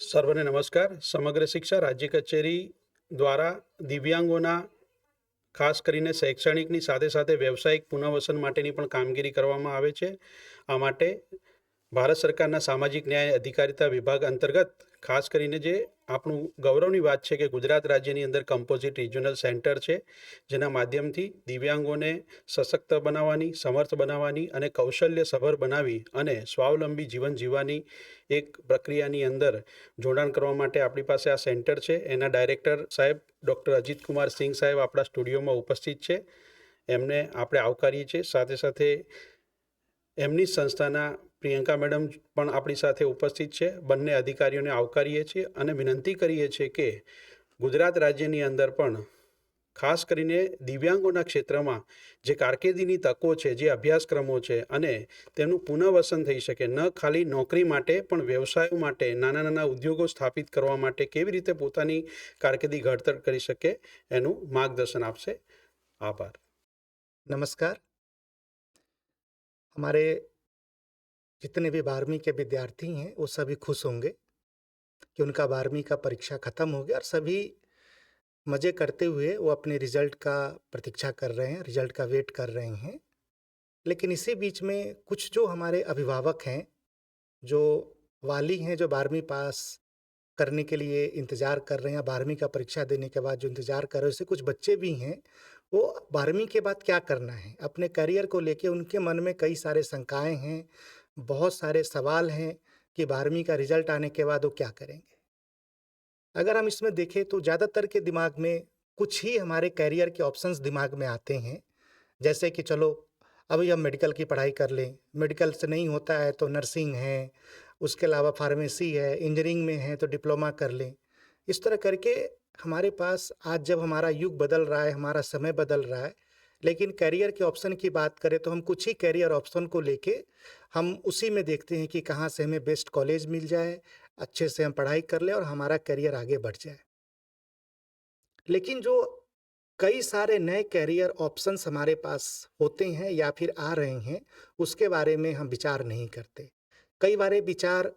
સર્વને નમસ્કાર. સમગ્ર શિક્ષા રાજ્ય કચેરી દ્વારા દિવ્યાંગોના, ખાસ કરીને શૈક્ષણિકની સાથે સાથે વ્યવસાયિક પુનઃવસન માટેની પણ કામગીરી કરવામાં આવે છે. આ માટે ભારત સરકારના સામાજિક ન્યાય અધિકારિતા વિભાગ અંતર્ગત, ખાસ કરીને જે આપણું ગૌરવની વાત છે કે ગુજરાત રાજ્યની અંદર કમ્પોઝિટ રિજનલ સેન્ટર છે, જેના માધ્યમથી દિવ્યાંગોને સશક્ત બનાવવાની, સમર્થ બનાવવાની અને કૌશલ્યસભર બનાવી અને સ્વાવલંબી જીવન જીવવાની એક પ્રક્રિયાની અંદર જોડાણ કરવા માટે આપણી પાસે આ સેન્ટર છે. એના ડાયરેક્ટર સાહેબ ડૉક્ટર અજીત કુમાર સિંઘ સાહેબ આપણા સ્ટુડિયોમાં ઉપસ્થિત છે. એમને આપણે આવકારીએ છીએ. સાથે સાથે એમની સંસ્થાના પ્રિયંકા મેડમ પણ આપણી સાથે ઉપસ્થિત છે બંને અધિકારીઓને આવકારીએ છીએ અને વિનંતી કરીએ છીએ કે ગુજરાત રાજ્યની અંદર પણ ખાસ કરીને દિવ્યાંગોના ક્ષેત્રમાં જે કારકિર્દીની તકો છે જે અભ્યાસક્રમો છે અને તેનું પુનઃવસન થઈ શકે ન ખાલી નોકરી માટે પણ વ્યવસાયો માટે નાના નાના ઉદ્યોગો સ્થાપિત કરવા માટે કેવી રીતે પોતાની કારકિર્દી ઘડતર કરી શકે એનું માર્ગદર્શન આપશે આભાર नमस्कार हमारे जितने भी बारहवीं के विद्यार्थी हैं, वो सभी खुश होंगे कि उनका बारहवीं का परीक्षा खत्म हो गया और सभी मज़े करते हुए वो अपने रिज़ल्ट का प्रतीक्षा कर रहे हैं, रिज़ल्ट का वेट कर रहे हैं। लेकिन इसी बीच में कुछ जो हमारे अभिभावक हैं, जो वाली हैं, जो बारहवीं पास करने के लिए इंतज़ार कर रहे हैं बारहवीं का परीक्षा देने के बाद जो इंतज़ार कर रहे हैं, उससे कुछ बच्चे भी हैं, वो बारहवीं के बाद क्या करना है? अपने करियर को लेके उनके मन में कई सारे शंकाएँ हैं बहुत सारे सवाल हैं कि बारहवीं का रिज़ल्ट आने के बाद वो क्या करेंगे। अगर हम इसमें देखें तो ज़्यादातर के दिमाग में कुछ ही हमारे करियर के ऑप्शंस दिमाग में आते हैं। जैसे कि चलो, अभी हम मेडिकल की पढ़ाई कर लें, मेडिकल से नहीं होता है तो नर्सिंग है, उसके अलावा फार्मेसी है, इंजीनियरिंग में है तो डिप्लोमा कर लें। इस तरह करके हमारे पास आज जब हमारा युग बदल रहा है, हमारा समय बदल रहा है लेकिन करियर के ऑप्शन की बात करें तो हम कुछ ही करियर ऑप्शन को लेके हम उसी में देखते हैं कि कहाँ से हमें बेस्ट कॉलेज मिल जाए, अच्छे से हम पढ़ाई कर लें और हमारा करियर आगे बढ़ जाए। लेकिन जो कई सारे नए करियर ऑप्शंस हमारे पास होते हैं या फिर आ रहे हैं, उसके बारे में हम विचार नहीं करते। कई बार विचार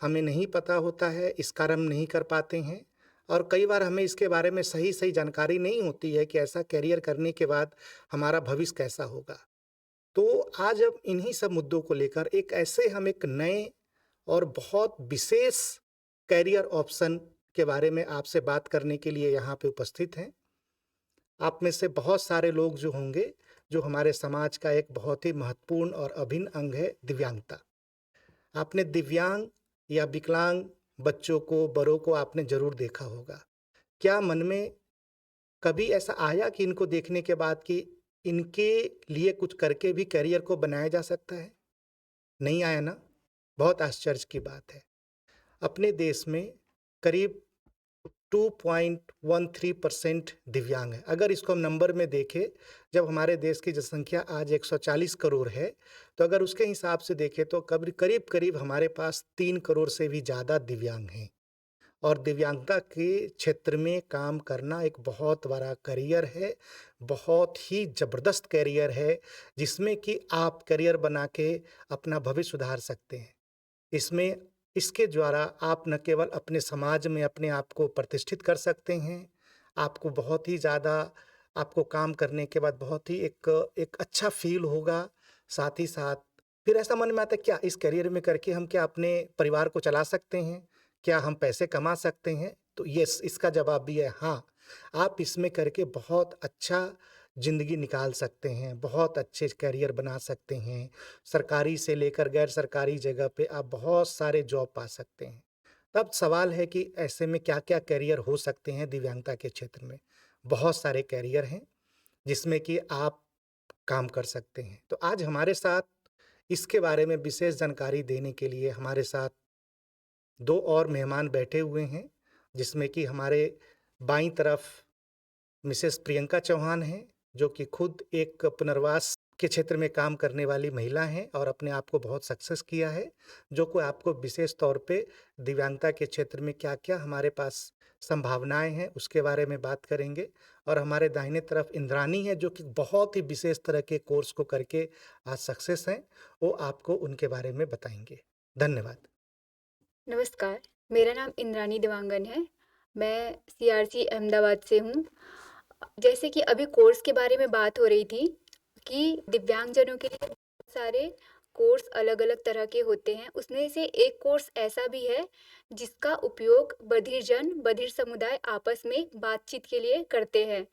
हमें नहीं पता होता है, इस कारण हम नहीं कर पाते हैं। और कई बार हमें इसके बारे में सही सही जानकारी नहीं होती है कि ऐसा करियर करने के बाद हमारा भविष्य कैसा होगा। तो आज अब इन्हीं सब मुद्दों को लेकर एक ऐसे हम एक नए और बहुत विशेष करियर ऑप्शन के बारे में आपसे बात करने के लिए यहाँ पे उपस्थित हैं। आप में से बहुत सारे लोग जो होंगे, जो हमारे समाज का एक बहुत ही महत्वपूर्ण और अभिन्न अंग है दिव्यांगता। आपने दिव्यांग या विकलांग बच्चों को, बड़ों को आपने ज़रूर देखा होगा। क्या मन में कभी ऐसा आया कि इनको देखने के बाद कि इनके लिए कुछ करके भी करियर को बनाया जा सकता है? नहीं आया ना? बहुत आश्चर्य की बात है। अपने देश में करीब 2.13 परसेंट दिव्यांग है। अगर इसको हम नंबर में देखें, जब हमारे देश की जनसंख्या आज 140 करोड़ है तो अगर उसके हिसाब से देखें तो करीब करीब करीब हमारे पास तीन करोड़ से भी ज़्यादा दिव्यांग हैं। और दिव्यांगता के क्षेत्र में काम करना एक बहुत बड़ा करियर है, बहुत ही ज़बरदस्त करियर है, जिसमें कि आप करियर बना के अपना भविष्य सुधार सकते हैं। इसमें इसके द्वारा आप न केवल अपने समाज में अपने आप को प्रतिष्ठित कर सकते हैं, आपको बहुत ही ज़्यादा, आपको काम करने के बाद बहुत ही एक एक अच्छा फील होगा, साथ ही साथ फिर ऐसा मन में आता है, क्या इस करियर में करके हम क्या अपने परिवार को चला सकते हैं? क्या हम पैसे कमा सकते हैं? तो यस इसका जवाब भी है हाँ। आप इसमें करके बहुत अच्छा ज़िंदगी निकाल सकते हैं, बहुत अच्छे करियर बना सकते हैं, सरकारी से लेकर गैर सरकारी जगह पे आप बहुत सारे जॉब पा सकते हैं। तब सवाल है कि ऐसे में क्या क्या करियर हो सकते हैं दिव्यांगता के क्षेत्र में? बहुत सारे करियर हैं, जिसमें कि आप काम कर सकते हैं। तो आज हमारे साथ इसके बारे में विशेष जानकारी देने के लिए हमारे साथ दो और मेहमान बैठे हुए हैं, जिसमें कि हमारे बाईं तरफ़ मिसेस प्रियंका चौहान हैं जो कि खुद एक पुनर्वास के क्षेत्र में काम करने वाली महिला हैं और अपने आप को बहुत सक्सेस किया है। जो को आपको विशेष तौर पे दिव्यांगता के क्षेत्र में क्या क्या हमारे पास संभावनाएँ हैं, उसके बारे में बात करेंगे। और हमारे दाहिने तरफ़ इंद्रानी है, जो कि बहुत ही विशेष तरह के कोर्स को करके आज सक्सेस हैं, वो आपको उनके बारे में बताएँगे। धन्यवाद। नमस्कार, मेरा नाम इंद्रानी देवांगन है। मैं सीआरसी अहमदाबाद से हूँ। जैसे कि अभी कोर्स के बारे में बात हो रही थी कि दिव्यांगजनों के लिए बहुत सारे कोर्स अलग अलग तरह के होते हैं। उसमें से एक कोर्स ऐसा भी है जिसका उपयोग बधिर जन बधिर समुदाय आपस में बातचीत के लिए करते हैं।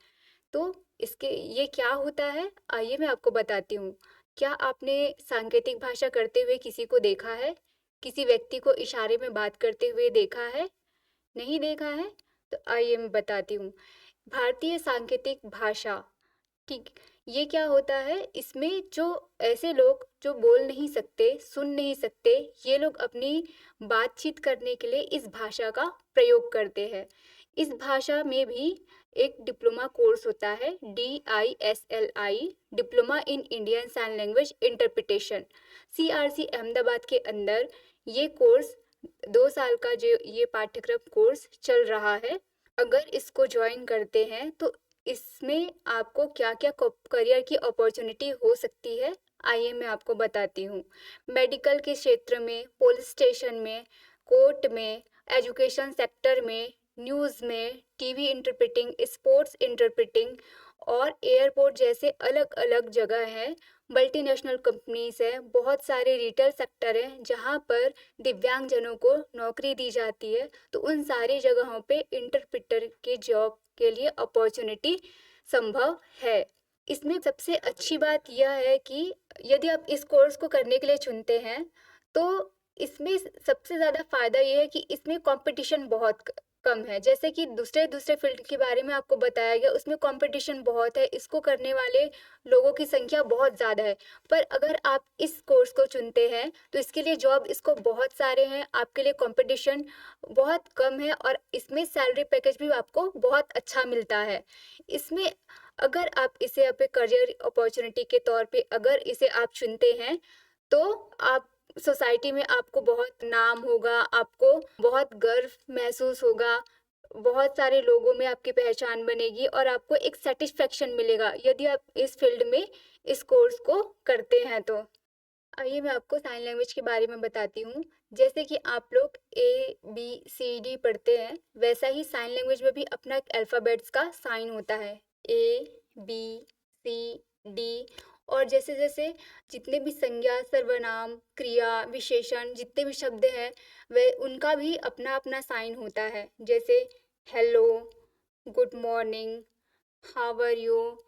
तो इसके ये क्या होता है? आइए मैं आपको बताती हूँ। क्या आपने सांकेतिक भाषा करते हुए किसी को देखा है? किसी व्यक्ति को इशारे में बात करते हुए देखा है? नहीं देखा है? तो आइए मैं बताती हूँ। भारतीय सांकेतिक भाषा। ठीक, ये क्या होता है? इसमें जो ऐसे लोग जो बोल नहीं सकते, सुन नहीं सकते, ये लोग अपनी बातचीत करने के लिए इस भाषा का प्रयोग करते हैं। इस भाषा में भी एक डिप्लोमा कोर्स होता है D I S L I diploma in Indian sign language interpretation. C R C Ahmedabad के अंदर ये कोर्स, दो साल का जो ये पाठ्यक्रम कोर्स चल रहा है अगर इसको ज्वाइन करते हैं तो इसमें आपको क्या क्या करियर की अपॉर्चुनिटी हो सकती है? आइए मैं आपको बताती हूँ। मेडिकल के क्षेत्र में पुलिस स्टेशन में कोर्ट में एजुकेशन सेक्टर में न्यूज़ में टीवी इंटरप्रिटिंग स्पोर्ट्स इंटरप्रिटिंग और एयरपोर्ट जैसे अलग अलग जगह हैं। मल्टीनेशनल कंपनीज़ हैं, बहुत सारे रिटेल सेक्टर हैं, जहाँ पर दिव्यांगजनों को नौकरी दी जाती है तो उन सारी जगहों पे इंटरप्रिटर के जॉब के लिए अपॉर्चुनिटी संभव है। इसमें सबसे अच्छी बात यह है कि यदि आप इस कोर्स को करने के लिए चुनते हैं तो इसमें सबसे ज़्यादा फ़ायदा ये है कि इसमें कंपटीशन बहुत कम है। जैसे कि दूसरे दूसरे फ़ील्ड के बारे में आपको बताया गया, उसमें कंपटीशन बहुत है, इसको करने वाले लोगों की संख्या बहुत ज़्यादा है। पर अगर आप इस कोर्स को चुनते हैं तो इसके लिए जॉब इसको बहुत सारे हैं, आपके लिए कंपटीशन बहुत कम है और इसमें सैलरी पैकेज भी आपको बहुत अच्छा मिलता है। इसमें अगर आप इसे अपने करियर अपॉर्चुनिटी के तौर पे अगर इसे आप चुनते हैं तो आप सोसाइटी में आपको बहुत नाम होगा, आपको बहुत गर्व महसूस होगा, बहुत सारे लोगों में आपकी पहचान बनेगी और आपको एक सेटिस्फेक्शन मिलेगा, यदि आप इस फ़ील्ड में इस कोर्स को करते हैं तो। आइए मैं आपको साइन लैंग्वेज के बारे में बताती हूँ। जैसे कि आप लोग ए बी सी डी पढ़ते हैं, वैसा ही साइन लैंग्वेज में भी अपना एक अल्फ़ाबेट्स का साइन होता है। ए बी सी डी और जैसे जैसे जितने भी संज्ञा, सर्वनाम, क्रिया, विशेषण, जितने भी शब्द हैं, वे उनका भी अपना अपना साइन होता है। जैसे, hello, good morning how are you?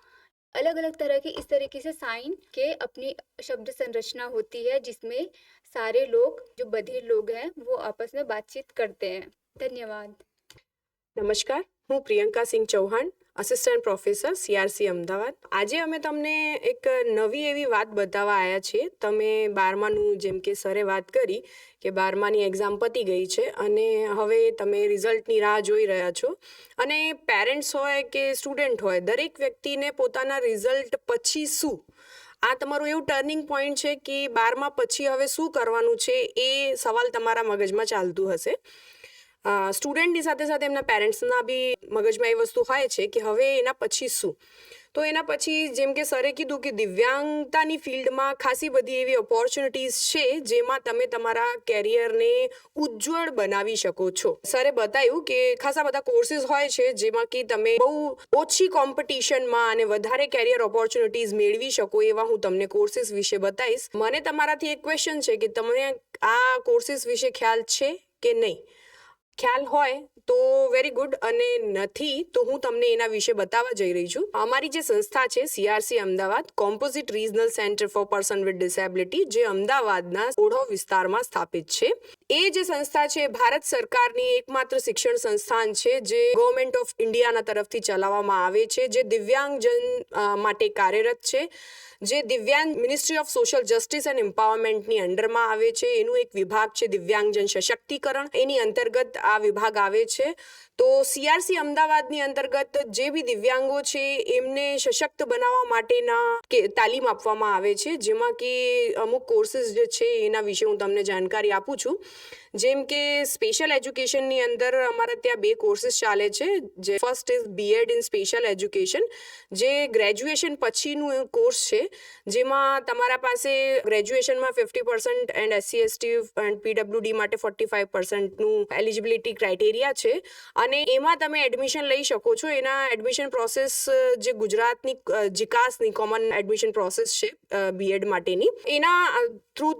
अलग अलग तरह के इस तरीके से साइन के अपनी शब्द संरचना होती है, जिसमें सारे लोग, जो बधिर लोग हैं, वो आपस में बातचीत करते हैं। धन्यवाद। नमस्कार, हूँ Priyanka Singh Chauhan. Assistant professor CRC Ahmedabad. આજે અમે તમને એક નવી એવી વાત બતાવવા આવ્યા છીએ. તમે બારમાનું જેમ કે સરે વાત કરી કે બારમાની એક્ઝામ પતી ગઈ છે અને હવે તમે રિઝલ્ટની રાહ જોઈ રહ્યા છો. અને પેરેન્ટ્સ હોય કે સ્ટુડન્ટ હોય, દરેક વ્યક્તિને પોતાના રિઝલ્ટ પછી શું? આ તમારું એવું ટર્નિંગ પોઈન્ટ છે કે બારમા પછી હવે શું કરવાનું છે એ સવાલ તમારા મગજમાં ચાલતું હશે. સ્ટુડન્ટની સાથે સાથે એમના પેરેન્ટ્સના બી મગજમાં એ વસ્તુ હોય છે કે હવે એના પછી શું? તો એના પછી જેમ કે સરે કીધું કે દિવ્યાંગતાની ફિલ્ડમાં ખાસી બધી એવી ઓપોર્ચ્યુનિટીઝ છે જેમાં તમે તમારા કેરિયરને ઉજ્જવળ બનાવી શકો છો. સરે બતાવ્યું કે ખાસા બધા કોર્સિસ હોય છે જેમાં કે તમે બહુ ઓછી કોમ્પિટિશનમાં અને વધારે કેરિયર ઓપોર્ચ્યુનિટીઝ મેળવી શકો એવા હું તમને કોર્સિસ વિશે બતાવીશ. મને તમારાથી એક ક્વેશ્ચન છે કે તમને આ કોર્સીસ વિશે ખ્યાલ છે કે નહીં? ખ્યાલ હોય તો વેરી ગુડ અને નથી તો હું તમને એના વિશે બતાવવા જઈ રહી છું. અમારી જે સંસ્થા છે CRC Ahmedabad composite regional centre for person with disability જે અમદાવાદના ઓઢો વિસ્તારમાં સ્થાપિત છે. એ જે સંસ્થા છે, ભારત સરકારની એકમાત્ર શિક્ષણ સંસ્થાન છે, જે ગવર્મેન્ટ ઓફ ઇન્ડિયાના તરફથી ચલાવવામાં આવે છે, જે દિવ્યાંગજન માટે કાર્યરત છે. જે દિવ્યાંગ ministry of social justice and એમ્પાવરમેન્ટની અંડરમાં આવે છે. એનું એક વિભાગ છે દિવ્યાંગજન સશક્તિકરણ. એની અંતર્ગત આ વિભાગ આવે છે. તો સીઆરસી અમદાવાદની અંતર્ગત જે બી દિવ્યાંગો છે, એમને સશક્ત બનાવવા માટેના કે તાલીમ આપવામાં આવે છે, જેમાં કે અમુક કોર્સીસ જે છે, એના વિશે હું તમને જાણકારી આપું છું. જેમ કે સ્પેશિયલ એજ્યુકેશનની અંદર અમારા ત્યાં બે કોર્સીસ ચાલે છે, જે first is BEd in special education, જે ગ્રેજ્યુએશન પછીનું કોર્સ છે, જેમાં તમારા પાસે ગ્રેજ્યુએશનમાં fifty percent and SC, ST and PWD માટે ફોર્ટી ફાઇવ પર્સન્ટનું એલિજિબિલિટી ક્રાઇટેરિયા છે. અને એમાં તમે એડમિશન લઈ શકો છો. એના એડમિશન પ્રોસેસ જે ગુજરાતની જીકાસની કોમન એડમિશન પ્રોસેસ છે બીએડ માટેની, એના થ્રુ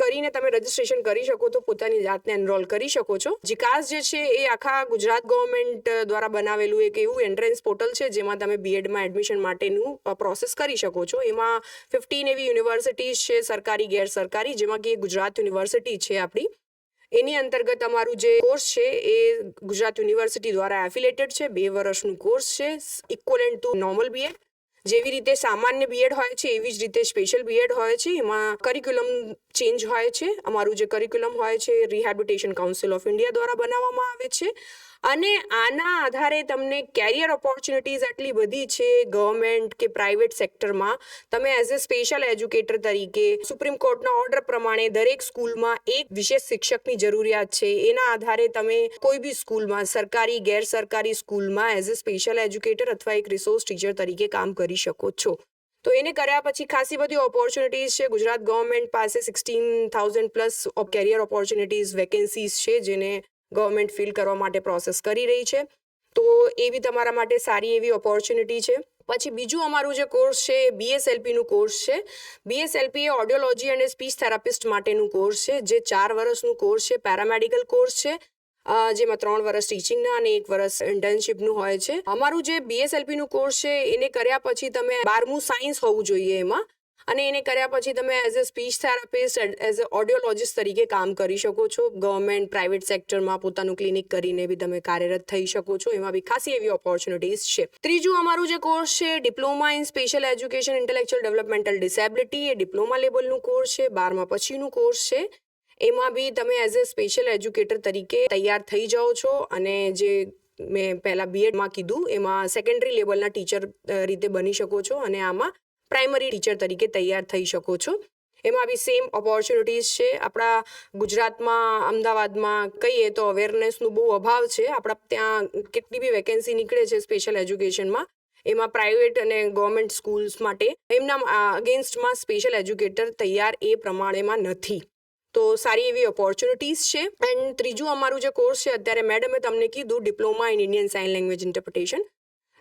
કરીને તમે રજીસ્ટ્રેશન કરી શકો તો પોતાની જાતને એનરોલ કરી શકો છો. જીકાસ જે છે એ આખા ગુજરાત ગવર્મેન્ટ દ્વારા બનાવેલું એક એવું એન્ટ્રન્સ પોર્ટલ છે જેમાં તમે બીએડમાં એડમિશન માટેનું પ્રોસેસ કરી શકો છો. એમાં ફિફ્ટીન એવી યુનિવર્સિટીઝ છે, સરકારી ગેર સરકારી જેમાં કે ગુજરાત યુનિવર્સિટી છે આપણી. એની અંતર્ગત અમારું જે કોર્સ છે એ ગુજરાત યુનિવર્સિટી દ્વારા એફિલેટેડ છે. બે વર્ષનું કોર્સ છે. ઇક્વલન્ટ ટુ નોર્મલ બીએડ જેવી રીતે સામાન્ય બીએડ હોય છે, એવી જ રીતે સ્પેશિયલ બીએડ હોય છે. એમાં કરિક્યુલમ ચેન્જ હોય છે. અમારું જે કરિક્યુલમ હોય છે રિહેબિટેશન કાઉન્સિલ ઓફ ઇન્ડિયા દ્વારા બનાવવામાં આવે છે. અને આના આધારે તમને કેરિયર ઓપોર્ચ્યુનિટીઝ આટલી બધી છે ગવર્મેન્ટ કે પ્રાઇવેટ સેક્ટરમાં તમે એઝ અ સ્પેશિયલ એજ્યુકેટર તરીકે સુપ્રીમ કોર્ટના ઓર્ડર પ્રમાણે દરેક સ્કૂલમાં એક વિશેષ શિક્ષકની જરૂરિયાત છે. એના આધારે તમે કોઈ બી સ્કૂલમાં સરકારી ગેર સરકારી સ્કૂલમાં એઝ અ સ્પેશિયલ એજ્યુકેટર અથવા એક રિસોર્સ ટીચર તરીકે કામ કરી શકો છો. તો એને કર્યા પછી ખાસી બધી ઓપોર્ચ્યુનિટીઝ છે. ગુજરાત ગવર્મેન્ટ પાસે sixteen thousand plus career opportunities vacancies છે, જેને ગવર્મેન્ટ ફિલ કરવા માટે પ્રોસેસ કરી રહી છે. તો એવી તમારા માટે સારી એવી ઓપોર્ચ્યુનિટી છે. પછી બીજું અમારું જે કોર્સ છે એ બીએસએલપીનું કોર્સ છે. બીએસએલપી એ ઓડિયોલોજી અને સ્પીચ થેરાપિસ્ટ માટેનું કોર્સ છે. જે ચાર વર્ષનું કોર્સ છે પેરામેડિકલ કોર્સ છે. જેમાં ત્રણ વર્ષ ટીચિંગના અને એક વર્ષ ઇન્ટર્નશીપનું હોય છે. અમારું જે બીએસએલપીનું કોર્સ છે, એને કર્યા પછી તમે બારમું સાયન્સ હોવું જોઈએ એમાં. અને એને કર્યા પછી તમે as a speech therapist as a audiologist તરીકે કામ કરી શકો છો. ગવર્મેન્ટ પ્રાઇવેટ સેક્ટરમાં પોતાનું ક્લિનિક કરીને બી તમે કાર્યરત થઈ શકો છો. એમાં બી ખાસી એવી ઓપોર્ચ્યુનિટીઝ છે. ત્રીજું અમારું જે કોર્સ છે diploma in special education intellectual developmental disability A diploma લેવલનું કોર્સ છે. બારમા પછીનું કોર્સ છે. એમાં બી તમે એઝ અ સ્પેશિયલ એજ્યુકેટર તરીકે તૈયાર થઈ જાઓ છો. અને જે મેં પહેલાં બીએડમાં કીધું, એમાં સેકન્ડરી લેવલના ટીચર રીતે બની શકો છો. અને આમાં પ્રાઇમરી ટીચર તરીકે તૈયાર થઈ શકો છો. એમાં બી સેમ ઓપોર્ચ્યુનિટીઝ છે. આપણા ગુજરાતમાં, અમદાવાદમાં કહીએ તો અવેરનેસનું બહુ અભાવ છે. આપણા ત્યાં કેટલી બી વેકેન્સી નીકળે છે સ્પેશિયલ એજ્યુકેશનમાં એમાં પ્રાઇવેટ અને ગવર્મેન્ટ સ્કૂલ્સ માટે એમના અગેન્સ્ટમાં સ્પેશિયલ એજ્યુકેટર તૈયાર એ પ્રમાણેમાં નથી. તો સારી એવી ઓપોર્ચ્યુનિટીઝ છે. એન્ડ ત્રીજું અમારું જે કોર્સ છે, અત્યારે મેડમે તમને કીધું diploma in Indian sign language interpretation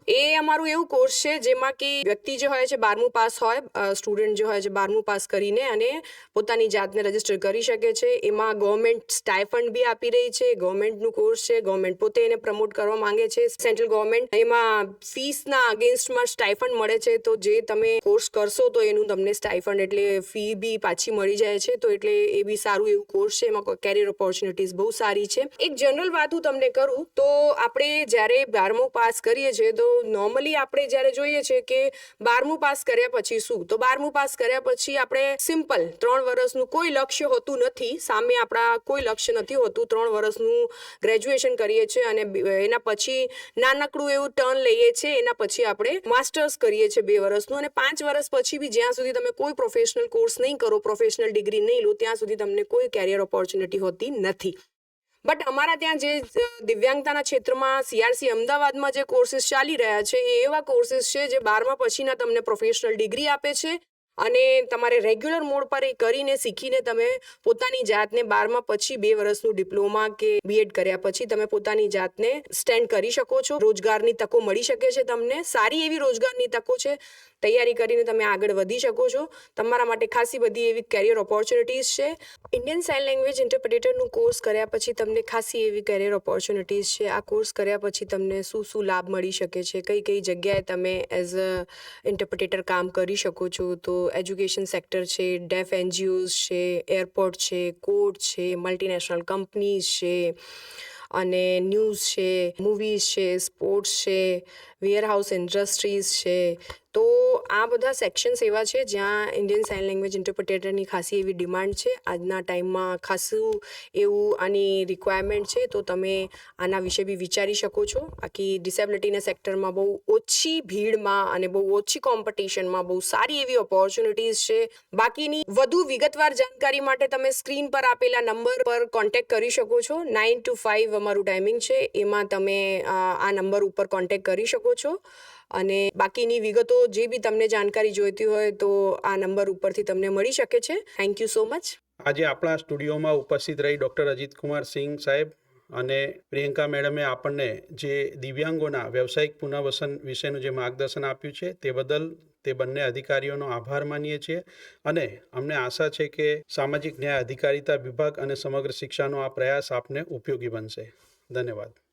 એ અમારું એવું કોર્સ છે જેમાં કે વ્યક્તિ જે હોય છે બારમું પાસ હોય સ્ટુડન્ટ જે હોય છે બારમું પાસ કરીને અને પોતાની જાતને રજિસ્ટર કરી શકે છે. એમાં ગવર્મેન્ટ સ્ટાઇફંડ બી આપી રહી છે ગવર્મેન્ટનું કોર્સ છે ગવર્મેન્ટ પોતે એને પ્રમોટ કરવા માંગે છે. સેન્ટ્રલ ગવર્મેન્ટ એમાં ફીસના અગેન્સ્ટમાં સ્ટાઇફંડ મળે છે, તો જે તમે કોર્સ કરશો તો એનું તમને સ્ટાઇફંડ એટલે ફી બી પાછી મળી જાય છે, તો એટલે એ બી સારું એવું કોર્સ છે, એમાં કેરિયર ઓપોર્ચ્યુનિટીઝ બહુ સારી છે. એક જનરલ વાત હું તમને કરું, તો આપણે જ્યારે બારમું પાસ કરીએ છીએ તો નોર્મલી આપણે જ્યારે જોઈએ છે કે બારમું પાસ કર્યા પછી શું? તો બારમું પાસ કર્યા પછી આપણે સિમ્પલ ત્રણ વર્ષનું કોઈ લક્ષ્ય હોતું નથી. સામે આપણા કોઈ લક્ષ્ય નથી હોતું. ત્રણ વર્ષનું ગ્રેજ્યુએશન કરીએ છીએ અને એના પછી નાનકડું એવું ટર્ન લઈએ છીએ એના પછી આપણે માસ્ટર્સ કરીએ છીએ બે વર્ષનું. અને પાંચ વર્ષ પછી બી જ્યાં સુધી તમે કોઈ પ્રોફેશનલ કોર્સ નહીં કરો પ્રોફેશનલ ડિગ્રી નહીં લો, ત્યાં સુધી તમને કોઈ કેરિયર ઓપોર્ચ્યુનિટી હોતી નથી. બટ અમારા ત્યાં જે દિવ્યાંગતાના ક્ષેત્રમાં સીઆરસી અમદાવાદમાં જે કોર્સિસ ચાલી રહ્યા છે, એ એવા કોર્સિસ છે જે બારમા પછીના તમને પ્રોફેશનલ ડિગ્રી આપે છે. અને તમારે રેગ્યુલર મોડ પર એ કરીને શીખીને તમે પોતાની જાતને બારમા પછી બે વર્ષનું ડિપ્લોમા કે બીએડ કર્યા પછી તમે પોતાની જાતને સ્ટેન્ડ કરી શકો છો. રોજગારની તકો મળી શકે છે તમને. સારી એવી રોજગારની તકો છે. તૈયારી કરીને તમે આગળ વધી શકો છો. તમારા માટે ખાસી બધી એવી કેરિયર ઓપોર્ચ્યુનિટીઝ છે. ઇન્ડિયન સાઇન લેંગ્વેજ ઇન્ટરપ્રિટેટરનું કોર્સ કર્યા પછી તમને ખાસી એવી કેરિયર ઓપોર્ચ્યુનિટીઝ છે. આ કોર્સ કર્યા પછી તમને શું શું લાભ મળી શકે છે? કઈ કઈ જગ્યાએ તમે એઝ અ ઇન્ટરપ્રિટેટર કામ કરી શકો છો? તો એજ્યુકેશન સેક્ટર છે ડેફ એનજીઓઝ છે એરપોર્ટ છે કોર્ટ છે મલ્ટીનેશનલ કંપનીઝ છે, અને ન્યૂઝ છે મૂવીઝ છે સ્પોર્ટ્સ છે વેરહાઉસ ઇન્ડસ્ટ્રીઝ છે તો આ બધા સેક્શન્સ એવા છે જ્યાં ઇન્ડિયન સાઇન લેંગ્વેજ ઇન્ટરપ્રિટેટરની ખાસી એવી ડિમાન્ડ છે. આજના ટાઈમમાં ખાસું એવું આની રિક્વાયરમેન્ટ છે, તો તમે આના વિશે બી વિચારી શકો છો. બાકી ડિસેબિલિટીના સેક્ટરમાં બહુ ઓછી ભીડમાં અને બહુ ઓછી કોમ્પિટિશનમાં બહુ સારી એવી ઓપોર્ચ્યુનિટીઝ છે. બાકીની વધુ વિગતવાર જાણકારી માટે તમે સ્ક્રીન પર આપેલા નંબર પર કોન્ટેક્ટ કરી શકો છો. નાઇન ટુ ફાઇવ અમારું ટાઈમિંગ છે. એમાં તમે આ નંબર ઉપર કોન્ટેક્ટ કરી શકો છો. અને બાકીની વિગતો જે બી તમને જાણકારી જોઈતી હોય તો આ નંબર ઉપરથી તમને મળી શકે છે. થેન્ક યુ સો મચ આજે આપણા સ્ટુડિયોમાં ઉપસ્થિત રહી ડૉક્ટર અજીત કુમાર સિંહ સાહેબ અને પ્રિયંકા મેડમે આપણને જે દિવ્યાંગોના વ્યવસાયિક પુનઃવસન વિશેનું જે માર્ગદર્શન આપ્યું છે તે બદલ તે બંને અધિકારીઓનો આભાર માનીએ છીએ અને અમને આશા છે કે સામાજિક ન્યાય અધિકારિતા વિભાગ અને સમગ્ર શિક્ષાનો આ પ્રયાસ આપને ઉપયોગી બનશે. ધન્યવાદ.